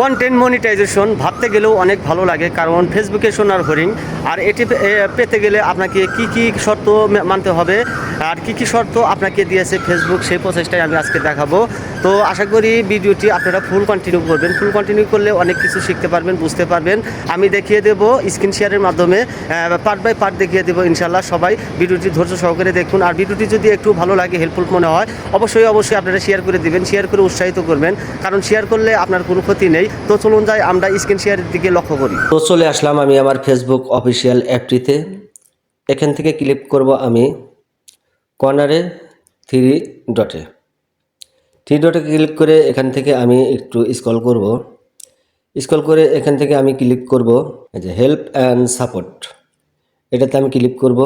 Content monetization ভাবতে গেলেও অনেক ভালো লাগে, কারণ ফেসবুকে সোনার হরিণ, আর এটি পেতে গেলে আপনাকে কি কি শর্ত মানতে হবে, আর কি কি শর্ত আপনাকে দিয়েছে ফেসবুক সেই প্রসেসটাই আমি আজকে দেখাবো। তো আশা করি ভিডিওটি আপনারা ফুল কন্টিনিউ করবেন। ফুল কন্টিনিউ করলে অনেক কিছু শিখতে পারবেন, বুঝতে পারবেন। আমি দেখিয়ে দেবো স্ক্রিন শেয়ারের মাধ্যমে পার্ট বাই পার্ট দেখিয়ে দেবো ইনশাল্লাহ সবাই। ভিডিওটি ধৈর্য সহকারে দেখুন, আর ভিডিওটি যদি একটু ভালো লাগে হেল্পফুল মনে হয়, অবশ্যই অবশ্যই আপনারা শেয়ার করে দেবেন শেয়ার করে উৎসাহিত করবেন। কারণ শেয়ার করলে আপনার কোনো ক্ষতি নেই। তো চলুন যাই, আমরা স্ক্রিন শেয়ারের দিকে লক্ষ্য করি। তো চলে আসলাম আমি আমার ফেসবুক অফিসিয়াল অ্যাপটিতে এখান থেকে ক্লিক করব আমি কর্নারে থ্রি ডটে থ্রি ডটে ক্লিক করে এখান থেকে আমি একটু স্কল করব। স্কল করে এখান থেকে আমি ক্লিক করব যে হেল্প অ্যান্ড সাপোর্ট এটাতে আমি ক্লিক করব।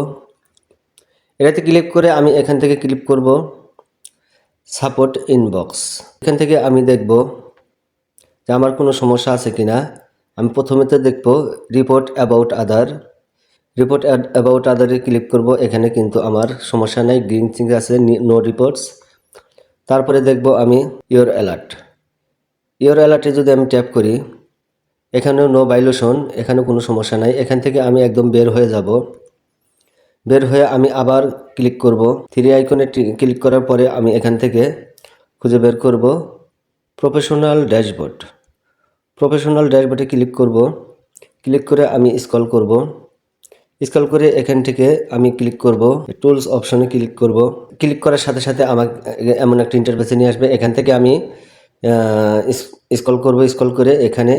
এটাতে ক্লিক করে আমি এখান থেকে ক্লিক করব সাপোর্ট ইনবক্স এখান থেকে আমি দেখব যে আমার কোনো সমস্যা আছে কি না আমি প্রথমেতে দেখব report about other report about আদারে click করব, এখানে কিন্তু আমার সমস্যা নাই গ্রিন চিং আছে, নো রিপোর্টস তারপরে দেখব আমি ইওর অ্যালার্ট ইওর অ্যালার্টে যদি আমি ট্যাপ করি, এখানেও নো ভাইলেশন এখানে কোনো সমস্যা নাই। এখান থেকে আমি একদম বের হয়ে যাব। বের হয়ে আমি আবার ক্লিক করব। থ্রি আইকনে ক্লিক করার পরে আমি এখান থেকে খুঁজে বের করব। প্রফেশনাল ড্যাশবোর্ড প্রফেশনাল ড্যাশবোর্ডে ক্লিক করব। ক্লিক করে আমি স্কল করব। স্কল করে এখান থেকে আমি ক্লিক করব। টুলস অপশনে ক্লিক করব। ক্লিক করার সাথে সাথে আমার এমন একটা ইন্টারফেসে নিয়ে আসবে। এখান থেকে আমি স্কল করব। স্কল করে এখানে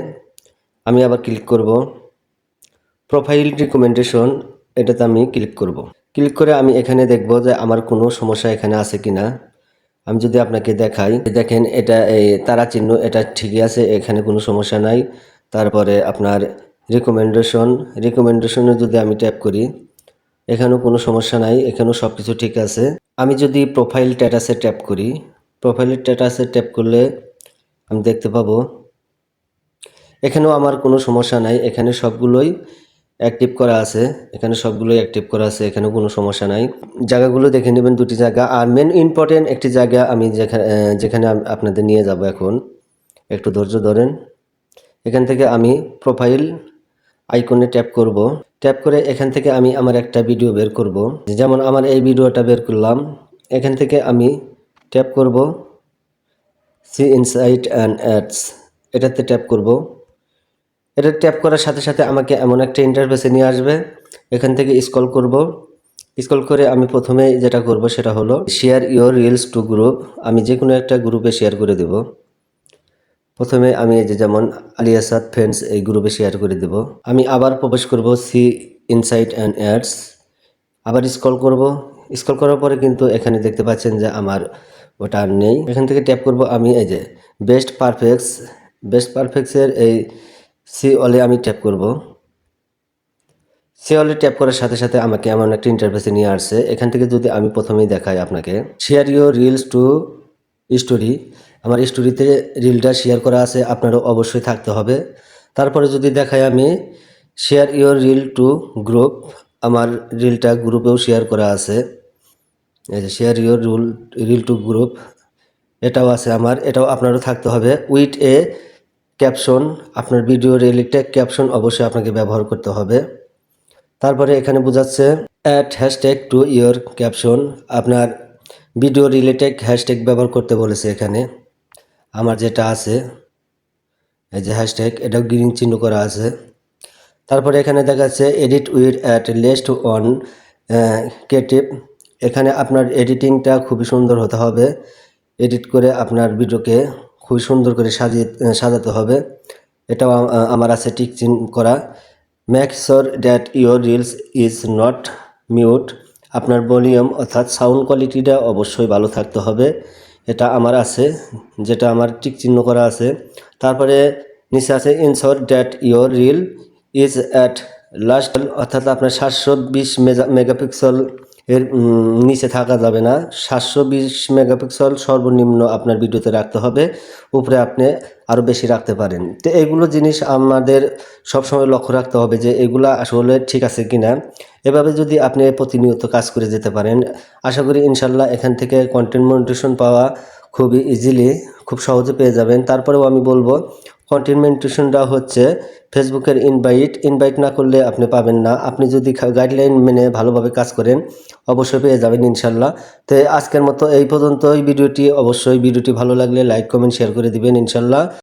আমি আবার ক্লিক করব। প্রোফাইল রিকমেন্ডেশন এটাতে আমি ক্লিক করব। ক্লিক করে আমি এখানে দেখব যে আমার কোনো সমস্যা এখানে আছে কি না আমি যদি আপনাকে দেখাই, দেখেন এটা এই তারা চিহ্ন, এটা ঠিকই আছে, এখানে কোনো সমস্যা নাই। তারপরে আপনার রিকমেন্ডেশন রিকমেন্ডেশনে যদি আমি ট্যাপ করি, এখানেও কোনো সমস্যা নাই, এখানেও সব কিছু ঠিক আছে। আমি যদি প্রোফাইল স্ট্যাটাসে ট্যাপ করি প্রোফাইল স্ট্যাটাসে ট্যাপ করলে আমি দেখতে পাবো, এখানেও আমার কোনো সমস্যা নাই, এখানে সবগুলোই অ্যাক্টিভ করা আছে। এখানে সবগুলোই অ্যাক্টিভ করা আছে, এখানে কোনো সমস্যা নাই। জায়গাগুলো দেখে নেবেন, দুটি জায়গা। আর মেন ইম্পর্টেন্ট একটি জায়গা আমি যেখানে যেখানে আপনাদের নিয়ে যাব এখন। একটু ধৈর্য ধরেন। এখান থেকে আমি প্রোফাইল আইকনে ট্যাপ করব। ট্যাপ করে এখান থেকে আমি আমার একটা ভিডিও বের করব। যেমন আমার এই ভিডিওটা বের করলাম। এখান থেকে আমি ট্যাপ করব। সি ইনসাইট অ্যান্ড অ্যাডস এটাতে ট্যাপ করব। এটা ট্যাপ করার সাথে সাথে আমাকে এমন একটা ইন্টারফেসে নিয়ে আসবে। এখান থেকে স্কল করব। স্কল করে আমি প্রথমে যেটা করব সেটা হলো share your reels to group আমি যে কোনো একটা গ্রুপে শেয়ার করে দেব। প্রথমে আমি এই যে যেমন আলিয়াসাদ ফ্রেন্ডস এই গ্রুপে শেয়ার করে দেব। আমি আবার প্রবেশ করব সি ইনসাইট অ্যান্ড অ্যাডস আবার স্ক্রল করব। স্কল করার পরে কিন্তু এখানে দেখতে পাচ্ছেন যে আমার ওটা আর নেই। এখান থেকে ট্যাপ করব আমি এই যে বেস্ট পারফেক্টস বেস্ট পারফেক্টসের এই সি অলে আমি ট্যাপ করব। সি অলে ট্যাপ করার সাথে সাথে আমাকে এমন একটা ইন্টারফেসে নিয়ে আসছে। এখান থেকে যদি আমি প্রথমেই দেখাই আপনাকে। Share your reels to story আমার স্টোরিতে রিলটা শেয়ার করা আছে, আপনারও অবশ্যই থাকতে হবে। তারপরে যদি দেখাই আমি share your reel to group আমার রিলটা গ্রুপেও শেয়ার করা আছে। এই যে share your rule reel to group এটাও আছে আমার, এটাও আপনারও থাকতে হবে। উইথ এ ক্যাপশন, আপনার ভিডিও রিলেটেড ক্যাপশন অবশ্যই আপনাকে ব্যবহার করতে হবে। তারপরে এখানে বোঝাচ্ছে add hashtag to your caption আপনার ভিডিও রিলেটেড হ্যাশট্যাগ ব্যবহার করতে বলেছে এখানে। আমার যেটা আছে, এই যে হ্যাশট্যাগ এটাও গ্রিন চিহ্ন করা আছে। তারপরে এখানে দেখা যাচ্ছে edit with at least on creative এখানে আপনার এডিটিংটা খুবই সুন্দর হতে হবে। এডিট করে আপনার ভিডিওকে খুবই সুন্দর করে সাজিয়ে সাজাতে হবে। এটাও আমার আছে টিক চিহ্ন করা। Make sure that your reels is not mute আপনার ভলিউম অর্থাৎ সাউন্ড কোয়ালিটিটা অবশ্যই ভালো থাকতে হবে। এটা আমার আছে, যেটা আমার টিক চিহ্ন করা আছে। তারপরে নিচে আছে ensure that your reel is at last অর্থাৎ আপনার সাতশো বিশ মেগা, মেগাপিক্সেল এর নিচে থাকা যাবে না। সাতশো বিশ মেগাপিক্সেল সর্বনিম্ন আপনার ভিডিওতে রাখতে হবে। উপরে আপনি আরও বেশি রাখতে পারেন। তো এইগুলো জিনিস আমাদের সবসময় লক্ষ্য রাখতে হবে যে এগুলা আসলে ঠিক আছে কিনা। এভাবে যদি আপনি প্রতিনিয়ত কাজ করে যেতে পারেন, আশা করি ইনশাল্লাহ এখান থেকে কন্টেন্ট মনিটেশন পাওয়া খুবই ইজিলি খুব সহজে পেয়ে যাবেন। তারপরেও আমি বলব কন্টিনমেন্টেশনটা হচ্ছে ফেসবুকের ইনভাইট ইনভাইট না করলে আপনি পাবেন না। আপনি যদি গাইডলাইন মেনে ভালোভাবে কাজ করেন, অবশ্যই পেয়ে যাবেন ইনশাল্লাহ। তো আজকের মতো এই পর্যন্ত পর্যন্তই। ভিডিওটি অবশ্যই, ভিডিওটি ভালো লাগলে লাইক কমেন্ট শেয়ার করে দেবেন ইনশাল্লাহ।